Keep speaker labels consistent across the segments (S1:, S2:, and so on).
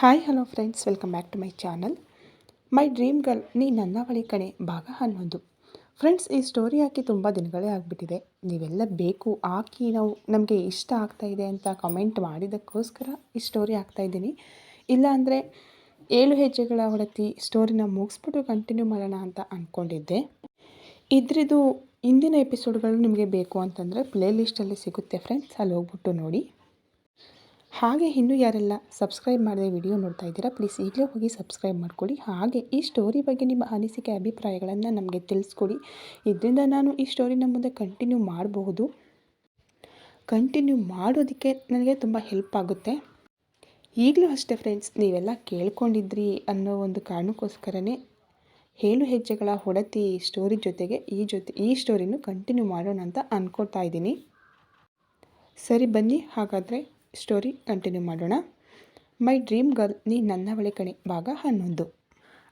S1: Hi hello friends welcome back to my channel my dream girl ನೀ ನನ್ನ ಬಳಿ ಕಣೆ ಭಾಗ ಹನ್ನೊಂದು ಫ್ರೆಂಡ್ಸ್ ಈ ಸ್ಟೋರಿ ಹಾಕಿ ತುಂಬ ದಿನಗಳೇ ಆಗಿಬಿಟ್ಟಿದೆ. ನೀವೆಲ್ಲ ಬೇಕು, ಹಾಕಿ ನಾವು ನಮಗೆ ಇಷ್ಟ ಆಗ್ತಾಯಿದೆ ಅಂತ ಕಮೆಂಟ್ ಮಾಡಿದ್ದಕ್ಕೋಸ್ಕರ ಈ ಸ್ಟೋರಿ ಹಾಕ್ತಾಯಿದ್ದೀನಿ ಇಲ್ಲ ಅಂದರೆ ಏಳು ಹೆಜ್ಜೆಗಳ ಹೊಡತಿ ಸ್ಟೋರಿನ ಮುಗಿಸ್ಬಿಟ್ಟು ಕಂಟಿನ್ಯೂ ಮಾಡೋಣ ಅಂತ ಅಂದ್ಕೊಂಡಿದ್ದೆ ಇದ್ರದ್ದು ಇಂದಿನ ಎಪಿಸೋಡ್ಗಳು ನಿಮಗೆ ಬೇಕು ಅಂತಂದರೆ ಪ್ಲೇಲಿಸ್ಟಲ್ಲಿ ಸಿಗುತ್ತೆ ಫ್ರೆಂಡ್ಸ್ ಅಲ್ಲಿ ಹೋಗ್ಬಿಟ್ಟು ನೋಡಿ. ಹಾಗೆ ಇನ್ನೂ ಯಾರೆಲ್ಲ ಸಬ್ಸ್ಕ್ರೈಬ್ ಮಾಡದೆ ವಿಡಿಯೋ ನೋಡ್ತಾ ಇದ್ದೀರಾ ಪ್ಲೀಸ್ ಈಗಲೇ ಹೋಗಿ ಸಬ್ಸ್ಕ್ರೈಬ್ ಮಾಡ್ಕೊಳ್ಳಿ. ಹಾಗೆ ಈ ಸ್ಟೋರಿ ಬಗ್ಗೆ ನಿಮ್ಮ ಅನಿಸಿಕೆ, ಅಭಿಪ್ರಾಯಗಳನ್ನು ನಮಗೆ ತಿಳಿಸ್ಕೊಡಿ. ಇದರಿಂದ ನಾನು ಈ ಸ್ಟೋರಿನ ಮುಂದೆ ಕಂಟಿನ್ಯೂ ಮಾಡಬಹುದು. ಕಂಟಿನ್ಯೂ ಮಾಡೋದಕ್ಕೆ ನನಗೆ ತುಂಬ ಹೆಲ್ಪ್ ಆಗುತ್ತೆ. ಈಗಲೂ ಅಷ್ಟೇ ಫ್ರೆಂಡ್ಸ್ ನೀವೆಲ್ಲ ಕೇಳ್ಕೊಂಡಿದ್ರಿ ಅನ್ನೋ ಒಂದು ಕಾರಣಕ್ಕೋಸ್ಕರನೇ ಹೇಳು ಹೆಜ್ಜೆಗಳ ಹೊಡತಿ ಸ್ಟೋರಿ ಜೊತೆಗೆ ಈ ಜೊತೆ, ಈ ಸ್ಟೋರಿನೂ ಕಂಟಿನ್ಯೂ ಮಾಡೋಣ ಅಂತ ಅಂದ್ಕೊಳ್ತಾ ಇದ್ದೀನಿ. ಸರಿ ಬನ್ನಿ, ಹಾಗಾದರೆ ಸ್ಟೋರಿ ಕಂಟಿನ್ಯೂ ಮಾಡೋಣ. ಮೈ ಡ್ರೀಮ್ ಗರ್ಲ್, ನೀ ನನ್ನವಳೆ ಕಣೆ, ಭಾಗ ಹನ್ನೊಂದು.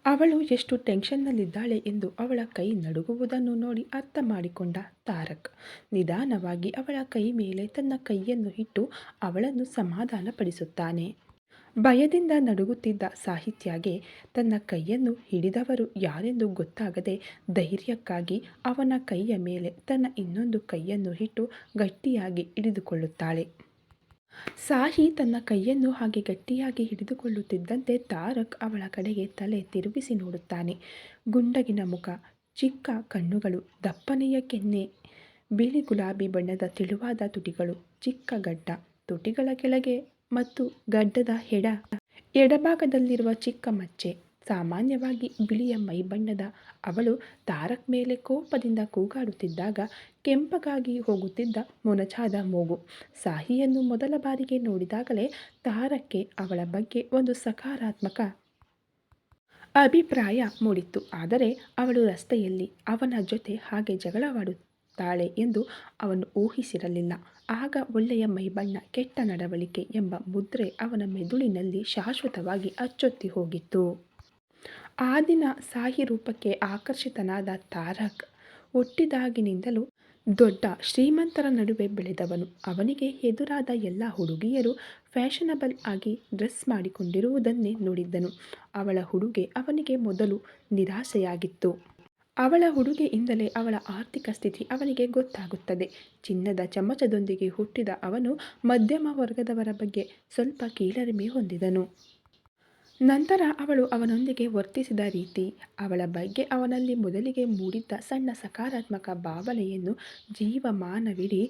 S1: ಅವಳು ಎಷ್ಟು ಟೆನ್ಷನ್ನಲ್ಲಿದ್ದಾಳೆ ಎಂದು ಅವಳ ಕೈ ನಡುಗುವುದನ್ನು ನೋಡಿ ಅರ್ಥ ಮಾಡಿಕೊಂಡ ತಾರಕ್. ನಿಧಾನವಾಗಿ ಅವಳ ಕೈ ಮೇಲೆ ತನ್ನ ಕೈಯನ್ನು ಇಟ್ಟು ಅವಳನ್ನು ಸಮಾಧಾನಪಡಿಸುತ್ತಾನೆ. ಭಯದಿಂದ ನಡುಗುತ್ತಿದ್ದ ಸಾಹಿತ್ಯಗೆ ತನ್ನ ಕೈಯನ್ನು ಹಿಡಿದವರು ಯಾರೆಂದು ಗೊತ್ತಾಗದೆ ಧೈರ್ಯಕ್ಕಾಗಿ ಅವನ ಕೈಯ ಮೇಲೆ ತನ್ನ ಇನ್ನೊಂದು ಕೈಯನ್ನು ಇಟ್ಟು ಗಟ್ಟಿಯಾಗಿ ಹಿಡಿದುಕೊಳ್ಳುತ್ತಾಳೆ. ಸಾಹಿ ತನ್ನ ಕೈಯನ್ನು ಹಾಗೆ ಗಟ್ಟಿಯಾಗಿ ಹಿಡಿದುಕೊಳ್ಳುತ್ತಿದ್ದಂತೆ ತಾರಕ್ ಅವಳ ಕಡೆಗೆ ತಲೆ ತಿರುಗಿಸಿ ನೋಡುತ್ತಾನೆ. ಗುಂಡಗಿನ ಮುಖ, ಚಿಕ್ಕ ಕಣ್ಣುಗಳು, ದಪ್ಪನೆಯ ಕೆನ್ನೆ, ಬಿಳಿ ಗುಲಾಬಿ ಬಣ್ಣದ ತೆಳುವಾದ ತುಟಿಗಳು, ಚಿಕ್ಕ ಗಡ್ಡ, ತುಟಿಗಳ ಕೆಳಗೆ ಮತ್ತು ಗಡ್ಡದ ಎಡ, ಎಡಭಾಗದಲ್ಲಿರುವ ಚಿಕ್ಕ ಮಚ್ಚೆ ಸಾಮಾನ್ಯವಾಗಿ ಬಿಳಿಯ ಮೈಬಣ್ಣದ ಅವಳು ತಾರಕ್ ಮೇಲೆ ಕೋಪದಿಂದ ಕೂಗಾಡುತ್ತಿದ್ದಾಗ ಕೆಂಪಗಾಗಿ ಹೋಗುತ್ತಿದ್ದ ಮೊನಚಾದ ಮೂಗು. ಸಾಹಿಯನ್ನು ಮೊದಲ ಬಾರಿಗೆ ನೋಡಿದಾಗಲೇ ತಾರಕ್ಕೆ ಅವಳ ಬಗ್ಗೆ ಒಂದು ಸಕಾರಾತ್ಮಕ ಅಭಿಪ್ರಾಯ ಮೂಡಿತ್ತು. ಆದರೆ ಅವಳು ರಸ್ತೆಯಲ್ಲಿ ಅವನ ಜೊತೆ ಹಾಗೆ ಜಗಳವಾಡುತ್ತಾಳೆ ಎಂದು ಅವನು ಊಹಿಸಿರಲಿಲ್ಲ. ಆಗ ಒಳ್ಳೆಯ ಮೈಬಣ್ಣ ಕೆಟ್ಟ ನಡವಳಿಕೆ ಎಂಬ ಮುದ್ರೆ ಅವನ ಮೆದುಳಿನಲ್ಲಿ ಶಾಶ್ವತವಾಗಿ ಅಚ್ಚೊತ್ತಿ ಹೋಗಿತ್ತು. ಆ ದಿನ ಸಾಹಿ ರೂಪಕ್ಕೆ ಆಕರ್ಷಿತನಾದ ತಾರಕ್ ಹುಟ್ಟಿದಾಗಿನಿಂದಲೂ ದೊಡ್ಡ ಶ್ರೀಮಂತರ ನಡುವೆ ಬೆಳೆದವನು. ಅವನಿಗೆ ಎದುರಾದ ಎಲ್ಲ ಹುಡುಗಿಯರು ಫ್ಯಾಷನಬಲ್ ಆಗಿ ಡ್ರೆಸ್ ಮಾಡಿಕೊಂಡಿರುವುದನ್ನೇ ನೋಡಿದ್ದನು. ಅವಳ ಹುಡುಗೆ ಅವನಿಗೆ ಮೊದಲು ನಿರಾಸೆಯಾಗಿತ್ತು. ಅವಳ ಹುಡುಗೆಯಿಂದಲೇ ಅವಳ ಆರ್ಥಿಕ ಸ್ಥಿತಿ ಅವನಿಗೆ ಗೊತ್ತಾಗುತ್ತದೆ. ಚಿನ್ನದ ಚಮಚದೊಂದಿಗೆ ಹುಟ್ಟಿದ ಅವನು ಮಧ್ಯಮ ವರ್ಗದವರ ಬಗ್ಗೆ ಸ್ವಲ್ಪ ಕೀಳರಿಮೆ ಹೊಂದಿದನು. ನಂತರ ಅವಳು ಅವನೊಂದಿಗೆ ವರ್ತಿಸಿದ ರೀತಿ ಅವಳ ಬಗ್ಗೆ ಅವನಲ್ಲಿ ಮೊದಲಿಗೆ ಮೂಡಿದ್ದ ಸಣ್ಣ ಸಕಾರಾತ್ಮಕ ಭಾವನೆಯನ್ನು ಜೀವಮಾನವಿಡೀ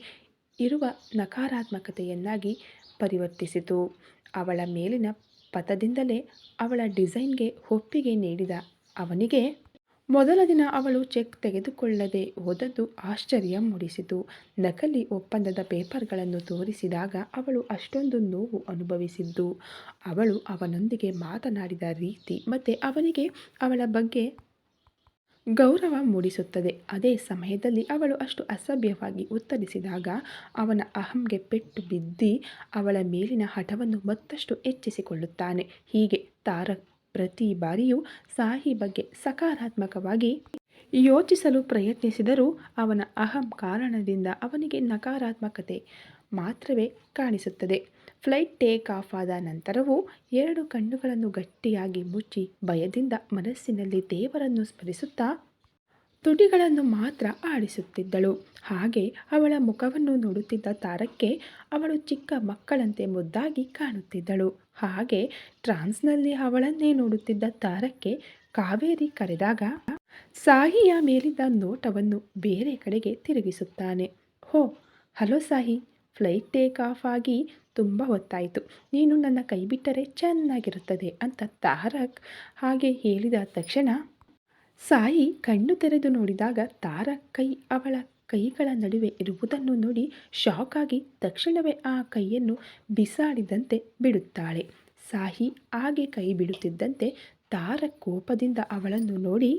S1: ಇರುವ ನಕಾರಾತ್ಮಕತೆಯನ್ನಾಗಿ ಪರಿವರ್ತಿಸಿತು. ಅವಳ ಮೇಲಿನ ಪಥದಿಂದಲೇ ಅವಳ ಡಿಸೈನ್ಗೆ ಒಪ್ಪಿಗೆ ನೀಡಿದ ಅವನಿಗೆ ಮೊದಲ ದಿನ ಅವಳು ಚೆಕ್ ತೆಗೆದುಕೊಳ್ಳದೆ ಹೋದದ್ದು ಆಶ್ಚರ್ಯ ಮೂಡಿಸಿತು. ನಕಲಿ ಒಪ್ಪಂದದ ಪೇಪರ್ಗಳನ್ನು ತೋರಿಸಿದಾಗ ಅವಳು ಅಷ್ಟೊಂದು ನೋವು ಅನುಭವಿಸಿದ್ದು. ಅವಳು ಅವನೊಂದಿಗೆ ಮಾತನಾಡಿದ ರೀತಿ ಮತ್ತು ಅವನಿಗೆ ಅವಳ ಬಗ್ಗೆ ಗೌರವ ಮೂಡಿಸುತ್ತದೆ. ಅದೇ ಸಮಯದಲ್ಲಿ ಅವಳು ಅಷ್ಟು ಅಸಭ್ಯವಾಗಿ ಉತ್ತರಿಸಿದಾಗ ಅವನ ಅಹಂಗೆ ಪೆಟ್ಟು ಬಿದ್ದಿ ಅವಳ ಮೇಲಿನ ಹಠವನ್ನು ಮತ್ತಷ್ಟು ಹೆಚ್ಚಿಸಿಕೊಳ್ಳುತ್ತಾನೆ. ಹೀಗೆ ತಾರಕ್ ಪ್ರತಿ ಬಾರಿಯೂ ಸಾಹಿ ಬಗ್ಗೆ ಸಕಾರಾತ್ಮಕವಾಗಿ ಯೋಚಿಸಲು ಪ್ರಯತ್ನಿಸಿದರೂ ಅವನ ಅಹಂ ಕಾರಣದಿಂದ ಅವನಿಗೆ ನಕಾರಾತ್ಮಕತೆ ಮಾತ್ರವೇ ಕಾಣಿಸುತ್ತದೆ. ಫ್ಲೈಟ್ ಟೇಕ್ ಆಫ್ ಆದ ನಂತರವೂ ಎರಡು ಕಣ್ಣುಗಳನ್ನು ಗಟ್ಟಿಯಾಗಿ ಮುಚ್ಚಿ ಭಯದಿಂದ ಮನಸ್ಸಿನಲ್ಲಿ ದೇವರನ್ನು ಸ್ಮರಿಸುತ್ತಾ ತುಟಿಗಳನ್ನು ಮಾತ್ರ ಆಡಿಸುತ್ತಿದ್ದಳು. ಹಾಗೆ ಅವಳ ಮುಖವನ್ನು ನೋಡುತ್ತಿದ್ದ ತಾರಕ್ಕೆ ಅವಳು ಚಿಕ್ಕ ಮಕ್ಕಳಂತೆ ಮುದ್ದಾಗಿ ಕಾಣುತ್ತಿದ್ದಳು. ಹಾಗೆ ಟ್ರಾನ್ಸ್ನಲ್ಲಿ ಅವಳನ್ನೇ ನೋಡುತ್ತಿದ್ದ ತಾರಕ್ಕೆ ಕಾವೇರಿ ಕರೆದಾಗ ಸಾಹಿಯ ಮೇಲಿದ್ದ ನೋಟವನ್ನು ಬೇರೆ ಕಡೆಗೆ ತಿರುಗಿಸುತ್ತಾನೆ. ಹೋ, hello Sahi, flight take off ಆಗಿ ತುಂಬ ಹೊತ್ತಾಯಿತು. ನೀನು ನನ್ನ ಕೈ ಬಿಟ್ಟರೆ ಚೆನ್ನಾಗಿರುತ್ತದೆ ಅಂತ ತಾರಕ್ ಹಾಗೆ ಹೇಳಿದ ತಕ್ಷಣ ಸಾಯಿ ಕಣ್ಣು ತೆರೆದು ನೋಡಿದಾಗ ತಾರ ಕೈ ಅವಳ ಕೈಗಳ ನಡುವೆ ಇರುವುದನ್ನು ನೋಡಿ ಶಾಕ್ ಆಗಿ ತಕ್ಷಣವೇ ಆ ಕೈಯನ್ನು ಬಿಸಾಡಿದಂತೆ ಬಿಡುತ್ತಾಳೆ. ಸಾಹಿ ಹಾಗೆ ಕೈ ಬಿಡುತ್ತಿದ್ದಂತೆ ತಾರ ಕೋಪದಿಂದ ಅವಳನ್ನು ನೋಡಿ,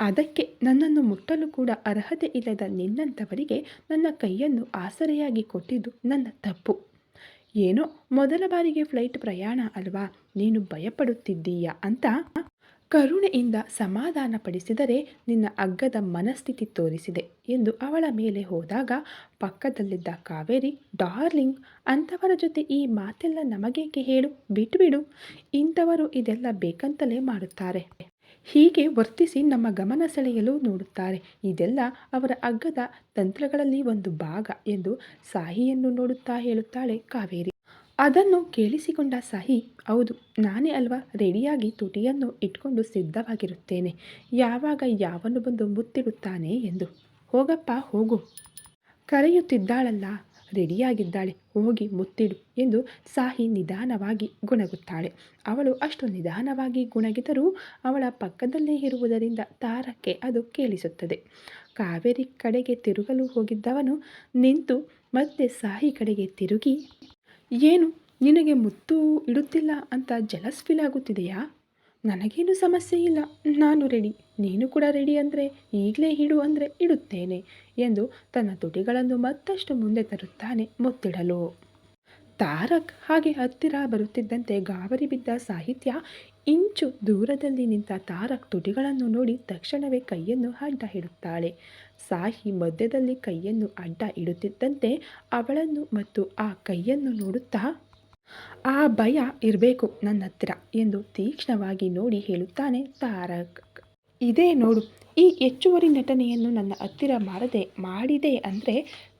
S1: ಅದಕ್ಕೆ ನನ್ನನ್ನು ಮುಟ್ಟಲು ಕೂಡ ಅರ್ಹತೆ ಇಲ್ಲದ ನಿನ್ನಂಥವರಿಗೆ ನನ್ನ ಕೈಯನ್ನು ಆಸರೆಯಾಗಿ ಕೊಟ್ಟಿದ್ದು ನನ್ನ ತಪ್ಪು. ಏನೋ ಮೊದಲ ಬಾರಿಗೆ ಫ್ಲೈಟ್ ಪ್ರಯಾಣ ಅಲ್ವಾ? ನೀನು ಭಯಪಡುತ್ತಿದ್ದೀಯಾ? ಅಂತ ಕರುಣೆಯಿಂದ ಸಮಾಧಾನಪಡಿಸಿದರೆ ನಿನ್ನ ಅಗ್ಗದ ಮನಸ್ಥಿತಿ ತೋರಿಸಿದೆ ಎಂದು ಅವಳ ಮೇಲೆ ಹೋದಾಗ ಪಕ್ಕದಲ್ಲಿದ್ದ ಕಾವೇರಿ, ಡಾರ್ಲಿಂಗ್, ಅಂಥವರ ಜೊತೆ ಈ ಮಾತೆಲ್ಲ ನಮಗೇಕೆ ಹೇಳು? ಬಿಟ್ಬಿಡು. ಇಂಥವರು ಇದೆಲ್ಲ ಬೇಕಂತಲೇ ಮಾಡುತ್ತಾರೆ. ಹೀಗೆ ವರ್ತಿಸಿ ನಮ್ಮ ಗಮನ ಸೆಳೆಯಲು ನೋಡುತ್ತಾರೆ. ಇದೆಲ್ಲ ಅವರ ಅಗ್ಗದ ತಂತ್ರಗಳಲ್ಲಿ ಒಂದು ಭಾಗ ಎಂದು ಸಾಹಿಯನ್ನು ನೋಡುತ್ತಾ ಹೇಳುತ್ತಾಳೆ ಕಾವೇರಿ. ಅದನ್ನು ಕೇಳಿಸಿಕೊಂಡ ಸಾಹಿ, ಹೌದು, ನಾನೇ ಅಲ್ವಾ ರೆಡಿಯಾಗಿ ತುಟಿಯನ್ನು ಇಟ್ಕೊಂಡು ಸಿದ್ಧವಾಗಿರುತ್ತೇನೆ. ಯಾವಾಗ ಯಾವನು ಬಂದು ಮುತ್ತಿಡುತ್ತಾನೆ ಎಂದು. ಹೋಗಪ್ಪ, ಹೋಗು. ಕರೆಯುತ್ತಿದ್ದಾಳಲ್ಲ, ರೆಡಿಯಾಗಿದ್ದಾಳೆ, ಹೋಗಿ ಮುತ್ತಿಡು ಎಂದು ಸಾಹಿ ನಿಧಾನವಾಗಿ ಗುಣಗುತ್ತಾಳೆ. ಅವಳು ಅಷ್ಟು ನಿಧಾನವಾಗಿ ಗುಣಗಿದರೂ ಅವಳ ಪಕ್ಕದಲ್ಲೇ ಇರುವುದರಿಂದ ತಾರಕ್ಕೆ ಅದು ಕೇಳಿಸುತ್ತದೆ. ಕಾವೇರಿ ಕಡೆಗೆ ತಿರುಗಲು ಹೋಗಿದ್ದವನು ನಿಂತು ಮತ್ತೆ ಸಾಹಿ ಕಡೆಗೆ ತಿರುಗಿ ಏನು? ನಿನಗೆ ಮುತ್ತು ಇಡುತ್ತಿಲ್ಲ ಅಂತ ಜಲಸ್ ಫೀಲ್ ಆಗುತ್ತಿದೆಯಾ? ನನಗೇನು ಸಮಸ್ಯೆ ಇಲ್ಲ. ನಾನು ರೆಡಿ ನೀನು ಕೂಡ ರೆಡಿ ಅಂದರೆ ಈಗಲೇ ಇಡು ಅಂದರೆ ಇಡುತ್ತೇನೆ ಎಂದು ತನ್ನ ತುಟಿಗಳನ್ನು ಮತ್ತಷ್ಟು ಮುಂದೆ ತರುತ್ತಾನೆ ಮುತ್ತಿಡಲು. ತಾರಕ್ ಹಾಗೆ ಹತ್ತಿರ ಬರುತ್ತಿದ್ದಂತೆ ಗಾಬರಿ ಬಿದ್ದ ಸಾಹಿತ್ಯ ಇಂಚು ದೂರದಲ್ಲಿ ನಿಂತ ತಾರಕ್ ತುಟಿಗಳನ್ನು ನೋಡಿ ತಕ್ಷಣವೇ ಕೈಯನ್ನು ಅಡ್ಡ ಇಡುತ್ತಾಳೆ ಸಾಹಿ ಮಧ್ಯದಲ್ಲಿ ಕೈಯನ್ನು ಅಡ್ಡ ಇಡುತ್ತಿದ್ದಂತೆ ಅವಳನ್ನು ಮತ್ತು ಆ ಕೈಯನ್ನು ನೋಡುತ್ತಾ, ಆ ಭಯ ಇರಬೇಕು ನನ್ನ ಹತ್ರ ಎಂದು ತೀಕ್ಷ್ಣವಾಗಿ ನೋಡಿ ಹೇಳುತ್ತಾನೆ ತಾರಕ್. ಇದೇ ನೋಡು, ಈ ಹೆಚ್ಚುವರಿ ನಟನೆಯನ್ನು ನನ್ನ ಹತ್ತಿರ ಮಾಡದೆ ಮಾಡಿದೆ ಅಂದರೆ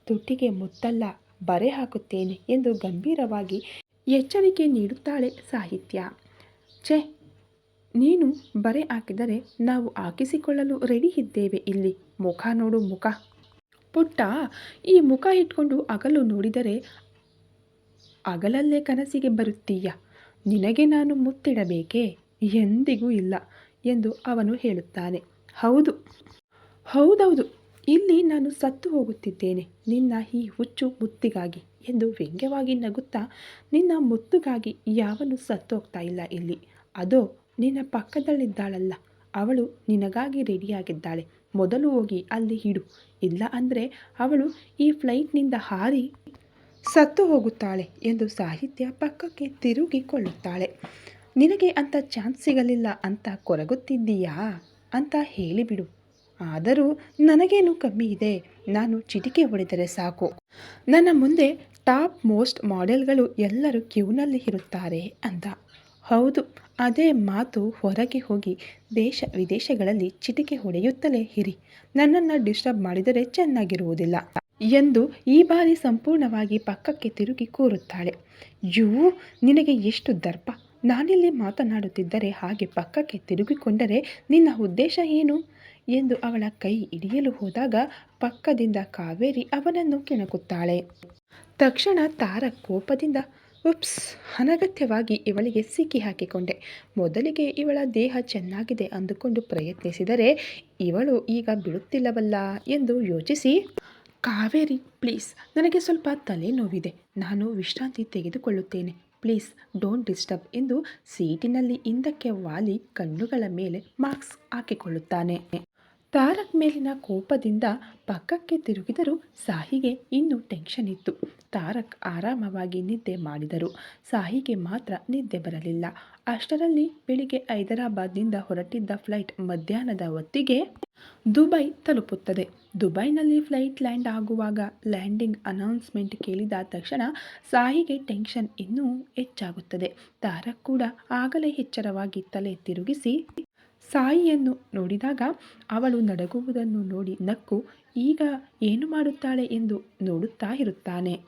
S1: ತುಟಿಗೆ ಮುತ್ತಲ್ಲ, ಬರೆ ಹಾಕುತ್ತೇನೆ ಎಂದು ಗಂಭೀರವಾಗಿ ಎಚ್ಚರಿಕೆ ನೀಡುತ್ತಾಳೆ ಸಾಹಿತ್ಯ. ಛೆ ನೀನು ಬರೆ ಹಾಕಿದರೆ ನಾವು ಹಾಕಿಸಿಕೊಳ್ಳಲು ರೆಡಿ ಇದ್ದೇವೆ ಇಲ್ಲಿ. ಮುಖ ನೋಡು ಮುಖ. ಪುಟ್ಟ, ಈ ಮುಖ ಇಟ್ಕೊಂಡು ಅಗಲು ನೋಡಿದರೆ ಅಗಲಲ್ಲೇ ಕನಸಿಗೆ ಬರುತ್ತೀಯ? ನಿನಗೆ ನಾನು ಮುತ್ತಿಡಬೇಕೇ? ಎಂದಿಗೂ ಇಲ್ಲ ಎಂದು ಅವನು ಹೇಳುತ್ತಾನೆ. ಹೌದು. ಹೌದೌದು. ಇಲ್ಲಿ ನಾನು ಸತ್ತು ಹೋಗುತ್ತಿದ್ದೇನೆ. ನಿನ್ನ ಈ ಹುಚ್ಚು ಮುತ್ತಿಗಾಗಿ ಎಂದು ವ್ಯಂಗ್ಯವಾಗಿ ನಗುತ್ತಾ ನಿನ್ನ ಮುತ್ತುಗಾಗಿ ಯಾವನು ಸತ್ತೋಗ್ತಾ ಇಲ್ಲ ಇಲ್ಲಿ. ಅದೋ ನಿನ್ನ ಪಕ್ಕದಲ್ಲಿದ್ದಾಳಲ್ಲ, ಅವಳು ನಿನಗಾಗಿ ರೆಡಿಯಾಗಿದ್ದಾಳೆ. ಮೊದಲು ಹೋಗಿ ಅಲ್ಲಿ ಇಡು. ಇಲ್ಲ ಅಂದರೆ ಅವಳು ಈ ಫ್ಲೈಟ್ನಿಂದ ಹಾರಿ ಸತ್ತು ಹೋಗುತ್ತಾಳೆ ಎಂದು ಸಾಹಿತ್ಯ ಪಕ್ಕಕ್ಕೆ ತಿರುಗಿಕೊಳ್ಳುತ್ತಾಳೆ. ನಿನಗೆ ಅಂಥ ಚಾನ್ಸ್ ಸಿಗಲಿಲ್ಲ ಅಂತ ಕೊರಗುತ್ತಿದ್ದೀಯಾ ಅಂತ ಹೇಳಿಬಿಡು. ಆದರೂ ನನಗೇನು ಕಮ್ಮಿ ಇದೆ? ನಾನು ಚಿಟಿಕೆ ಹೊಡೆದರೆ ಸಾಕು. ನನ್ನ ಮುಂದೆ ಟಾಪ್ ಮೋಸ್ಟ್ ಮಾಡೆಲ್ಗಳು ಎಲ್ಲರೂ ಕ್ಯೂನಲ್ಲಿ ಇರುತ್ತಾರೆ ಅಂತ. ಹೌದು ಅದೇ ಮಾತು ಹೊರಗೆ ಹೋಗಿ ದೇಶ ವಿದೇಶಗಳಲ್ಲಿ ಚಿಟಿಕೆ ಹೊಡೆಯುತ್ತಲೇ ಇರಿ. ನನ್ನನ್ನು ಡಿಸ್ಟರ್ಬ್ ಮಾಡಿದರೆ ಚೆನ್ನಾಗಿರುವುದಿಲ್ಲ ಎಂದು ಈ ಬಾರಿ ಸಂಪೂರ್ಣವಾಗಿ ಪಕ್ಕಕ್ಕೆ ತಿರುಗಿ ಕೂರುತ್ತಾಳೆ. ಯೂ, ನಿನಗೆ ಎಷ್ಟು ದರ್ಪ? ನಾನಿಲ್ಲಿ ಮಾತನಾಡುತ್ತಿದ್ದರೆ ಹಾಗೆ ಪಕ್ಕಕ್ಕೆ ತಿರುಗಿಕೊಂಡರೆ ನಿನ್ನ ಉದ್ದೇಶ ಏನು? ಎಂದು ಅವಳ ಕೈ ಹಿಡಿಯಲು ಹೋದಾಗ ಪಕ್ಕದಿಂದ ಕಾವೇರಿ ಅವನನ್ನು ಕೆಣಕುತ್ತಾಳೆ. ತಕ್ಷಣ ತಾರ ಕೋಪದಿಂದ ಉಪ್ಸ್. ಅನಗತ್ಯವಾಗಿ ಇವಳಿಗೆ ಸಿಕ್ಕಿ ಹಾಕಿಕೊಂಡೆ. ಮೊದಲಿಗೆ ಇವಳ ದೇಹ ಚೆನ್ನಾಗಿದೆ ಅಂದುಕೊಂಡು ಪ್ರಯತ್ನಿಸಿದರೆ ಇವಳು ಈಗ ಬಿಡುತ್ತಿಲ್ಲವಲ್ಲ ಎಂದು ಯೋಚಿಸಿ, ಕಾವೇರಿ, ಪ್ಲೀಸ್, ನನಗೆ ಸ್ವಲ್ಪ ತಲೆನೋವಿದೆ. ನಾನು ವಿಶ್ರಾಂತಿ ತೆಗೆದುಕೊಳ್ಳುತ್ತೇನೆ. ಪ್ಲೀಸ್, ಡೋಂಟ್ ಡಿಸ್ಟರ್ಬ್ ಎಂದು ಸೀಟಿನಲ್ಲಿ ಹಿಂದಕ್ಕೆ ವಾಲಿ ಕಣ್ಣುಗಳ ಮೇಲೆ ಮಾರ್ಕ್ಸ್ ಹಾಕಿಕೊಳ್ಳುತ್ತಾನೆ. ತಾರಕ್ ಮೇಲಿನ ಕೋಪದಿಂದ ಪಕ್ಕಕ್ಕೆ ತಿರುಗಿದರೂ ಸಾಹಿಗೆ ಇನ್ನೂ ಟೆನ್ಷನ್ ಇತ್ತು. ತಾರಕ್ ಆರಾಮವಾಗಿ ನಿದ್ದೆ ಮಾಡಿದರು. ಸಾಹಿಗೆ ಮಾತ್ರ ನಿದ್ದೆ ಬರಲಿಲ್ಲ. ಅಷ್ಟರಲ್ಲಿ ಬೆಳಿಗ್ಗೆ ಹೈದರಾಬಾದ್ನಿಂದ ಹೊರಟಿದ್ದ ಫ್ಲೈಟ್ ಮಧ್ಯಾಹ್ನದ ಹೊತ್ತಿಗೆ ದುಬೈ ತಲುಪುತ್ತದೆ. ದುಬೈನಲ್ಲಿ ಫ್ಲೈಟ್ ಲ್ಯಾಂಡ್ ಆಗುವಾಗ ಲ್ಯಾಂಡಿಂಗ್ ಅನೌನ್ಸ್ಮೆಂಟ್ ಕೇಳಿದ ತಕ್ಷಣ ಸಾಹಿಗೆ ಟೆನ್ಷನ್ ಇನ್ನೂ ಹೆಚ್ಚಾಗುತ್ತದೆ. ತಾರಕ್ ಕೂಡ ಆಗಲೇ ಎಚ್ಚರವಾಗಿ ತಲೆ ತಿರುಗಿಸಿ ಸಾಯಿಯನ್ನು ನೋಡಿದಾಗ ಅವಳು ನಡಗುವುದನ್ನು ನೋಡಿ ನಕ್ಕು, ಈಗ ಏನು ಮಾಡುತ್ತಾಳೆ? ಎಂದು ನೋಡುತ್ತಾ ಇರುತ್ತಾನೆ.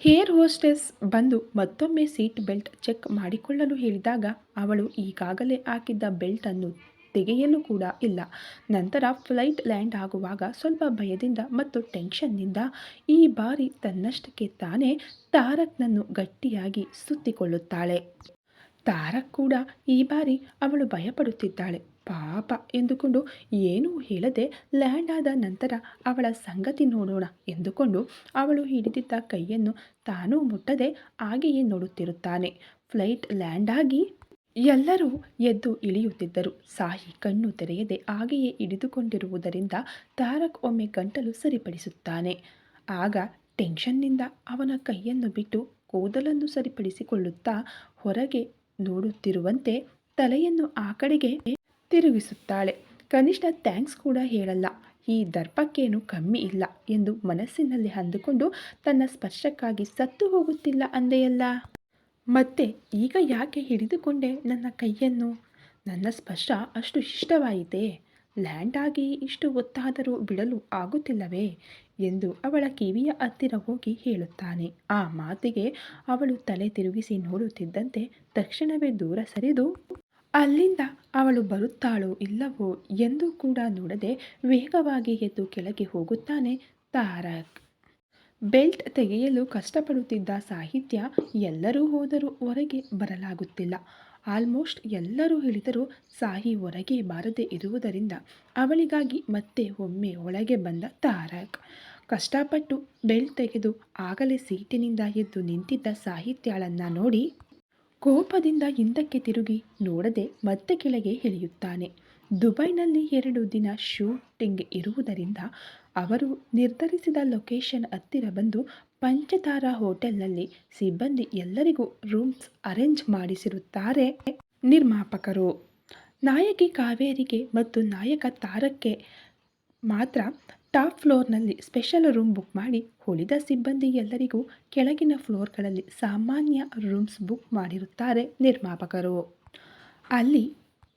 S1: ಹೇರ್ ಹೋಸ್ಟೆಸ್ ಬಂದು ಮತ್ತೊಮ್ಮೆ ಸೀಟ್ ಬೆಲ್ಟ್ ಚೆಕ್ ಮಾಡಿಕೊಳ್ಳಲು ಹೇಳಿದಾಗ ಅವಳು ಈಗಾಗಲೇ ಹಾಕಿದ್ದ ಬೆಲ್ಟನ್ನು ತೆಗೆಯಲು ಕೂಡ ಇಲ್ಲ. ನಂತರ ಫ್ಲೈಟ್ ಲ್ಯಾಂಡ್ ಆಗುವಾಗ ಸ್ವಲ್ಪ ಭಯದಿಂದ ಮತ್ತು ಟೆನ್ಷನ್ನಿಂದ ಈ ಬಾರಿ ತನ್ನಷ್ಟಕ್ಕೆ ತಾನೇ ತಾರಕ್ನನ್ನು ಗಟ್ಟಿಯಾಗಿ ಸುತ್ತಿಕೊಳ್ಳುತ್ತಾಳೆ. ತಾರಕ್ ಕೂಡ ಈ ಬಾರಿ ಅವಳು ಭಯಪಡುತ್ತಿದ್ದಾಳೆ. ಪಾಪ ಎಂದುಕೊಂಡು ಏನೂ ಹೇಳದೆ ಲ್ಯಾಂಡ್ ಆದ ನಂತರ ಅವಳ ಸಂಗತಿ ನೋಡೋಣ ಎಂದುಕೊಂಡು ಅವಳು ಹಿಡಿದಿದ್ದ ಕೈಯನ್ನು ತಾನೂ ಮುಟ್ಟದೆ ಹಾಗೆಯೇ ನೋಡುತ್ತಿರುತ್ತಾನೆ. ಫ್ಲೈಟ್ ಲ್ಯಾಂಡ್ ಆಗಿ ಎಲ್ಲರೂ ಎದ್ದು ಇಳಿಯುತ್ತಿದ್ದರು. ಸಾಹಿ ಕಣ್ಣು ತೆರೆಯದೆ ಹಾಗೆಯೇ ಹಿಡಿದುಕೊಂಡಿರುವುದರಿಂದ ತಾರಕ್ ಒಮ್ಮೆ ಗಂಟಲು ಸರಿಪಡಿಸುತ್ತಾನೆ. ಆಗ ಟೆನ್ಷನ್ನಿಂದ ಅವನ ಕೈಯನ್ನು ಬಿಟ್ಟು ಕೂದಲನ್ನು ಸರಿಪಡಿಸಿಕೊಳ್ಳುತ್ತಾ ಹೊರಗೆ ನೋಡುತ್ತಿರುವಂತೆ ತಲೆಯನ್ನು ಆ ಕಡೆಗೆ ತಿರುಗಿಸುತ್ತಾಳೆ. ಕನಿಷ್ಠ ಥ್ಯಾಂಕ್ಸ್ ಕೂಡ ಹೇಳಲ್ಲ. ಈ ದರ್ಪಕ್ಕೇನು ಕಮ್ಮಿ ಇಲ್ಲ ಎಂದು ಮನಸ್ಸಿನಲ್ಲಿ ಅಂದುಕೊಂಡು ತನ್ನ ಸ್ಪರ್ಶಕ್ಕಾಗಿ ಸತ್ತು ಹೋಗುತ್ತಿಲ್ಲ ಅಂದೆಯಲ್ಲ? ಮತ್ತೆ ಈಗ ಯಾಕೆ ಹಿಡಿದುಕೊಂಡೆ ನನ್ನ ಕೈಯನ್ನು? ನನ್ನ ಸ್ಪರ್ಶ ಅಷ್ಟು ಇಷ್ಟವಾಯಿತೇ? ಲ್ಯಾಂಡ್ ಆಗಿ ಇಷ್ಟು ಒತ್ತಾದರೂ ಬಿಡಲು ಆಗುತ್ತಿಲ್ಲವೇ? ಎಂದು ಅವಳ ಕಿವಿಯ ಹತ್ತಿರ ಹೋಗಿ ಹೇಳುತ್ತಾನೆ. ಆ ಮಾತಿಗೆ ಅವಳು ತಲೆ ತಿರುಗಿಸಿ ನೋಡುತ್ತಿದ್ದಂತೆ ತಕ್ಷಣವೇ ದೂರ ಸರಿದು ಅಲ್ಲಿಂದ ಅವಳು ಬರುತ್ತಾಳೋ ಇಲ್ಲವೋ ಎಂದು ಕೂಡ ನೋಡದೆ ವೇಗವಾಗಿ ಎದ್ದು ಕೆಳಗೆ ಹೋಗುತ್ತಾನೆ ತಾರಕ್. ಬೆಲ್ಟ್ ತೆಗೆಯಲು ಕಷ್ಟಪಡುತ್ತಿದ್ದ ಸಾಹಿತ್ಯ ಎಲ್ಲರೂ ಹೋದರೂ ಹೊರಗೆ ಬರಲಾಗುತ್ತಿಲ್ಲ. ಆಲ್ಮೋಸ್ಟ್ ಎಲ್ಲರೂ ಹೇಳಿದರೂ ಸಾಹಿ ಹೊರಗೆ ಬಾರದೆ ಇರುವುದರಿಂದ ಅವಳಿಗಾಗಿ ಮತ್ತೆ ಒಮ್ಮೆ ಒಳಗೆ ಬಂದ ತಾರಕ್. ಕಷ್ಟಪಟ್ಟು ಬೆಲ್ಟ್ ತೆಗೆದು ಆಗಲೇ ಸೀಟಿನಿಂದ ಎದ್ದು ನಿಂತಿದ್ದ ಸಾಹಿತ್ಯಾಳನ್ನು ನೋಡಿ ಕೋಪದಿಂದ ಹಿಂದಕ್ಕೆ ತಿರುಗಿ ನೋಡದೆ ಮತ್ತೆ ಕೆಳಗೆ ಇಳಿಯುತ್ತಾನೆ. ದುಬೈನಲ್ಲಿ ಎರಡು ದಿನ ಶೂಟಿಂಗ್ ಇರುವುದರಿಂದ ಅವರು ನಿರ್ಧರಿಸಿದ ಲೊಕೇಶನ್ ಹತ್ತಿರ ಬಂದು ಪಂಚತಾರ ಹೋಟೆಲ್ನಲ್ಲಿ ಸಿಬ್ಬಂದಿ ಎಲ್ಲರಿಗೂ ರೂಮ್ಸ್ ಅರೇಂಜ್ ಮಾಡಿಸಿರುತ್ತಾರೆ ನಿರ್ಮಾಪಕರು. ನಾಯಕಿ ಕಾವೇರಿಗೆ ಮತ್ತು ನಾಯಕ ತಾರಕ್ಕೆ ಮಾತ್ರ ಟಾಪ್ ಫ್ಲೋರ್ನಲ್ಲಿ ಸ್ಪೆಷಲ್ ರೂಮ್ ಬುಕ್ ಮಾಡಿ ಉಳಿದ ಸಿಬ್ಬಂದಿ ಎಲ್ಲರಿಗೂ ಕೆಳಗಿನ ಫ್ಲೋರ್ಗಳಲ್ಲಿ ಸಾಮಾನ್ಯ ರೂಮ್ಸ್ ಬುಕ್ ಮಾಡಿರುತ್ತಾರೆ ನಿರ್ಮಾಪಕರು. ಅಲ್ಲಿ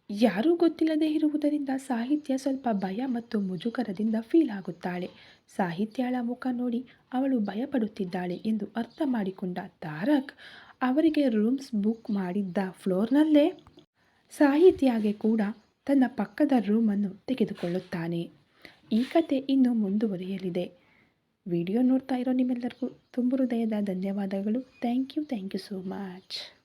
S1: ಯಾರೂ ಗೊತ್ತಿಲ್ಲದೆ ಇರುವುದರಿಂದ ಸಾಹಿತ್ಯ ಸ್ವಲ್ಪ ಭಯ ಮತ್ತು ಮುಜುಗರದಿಂದ ಫೀಲ್ ಆಗುತ್ತಾಳೆ. ಸಾಹಿತ್ಯಳ ಮುಖ ನೋಡಿ ಅವಳು ಭಯಪಡುತ್ತಿದ್ದಾಳೆ ಎಂದು ಅರ್ಥ ಮಾಡಿಕೊಂಡ ತಾರಕ್, ಅವರಿಗೆ ರೂಮ್ಸ್ ಬುಕ್ ಮಾಡಿದ್ದ ಫ್ಲೋರ್ನಲ್ಲೇ ಸಾಹಿತ್ಯಾಗೆ ಕೂಡ ತನ್ನ ಪಕ್ಕದ ರೂಮನ್ನು ತೆಗೆದುಕೊಳ್ಳುತ್ತಾನೆ. ಈ ಕತೆ ಇನ್ನು ಮುಂದುವರಿಯಲಿದೆ. ವಿಡಿಯೋ ನೋಡ್ತಾ ಇರೋ ನಿಮ್ಮೆಲ್ಲರಿಗೂ ತುಂಬ ಹೃದಯದ ಧನ್ಯವಾದಗಳು. Thank you thank you so much.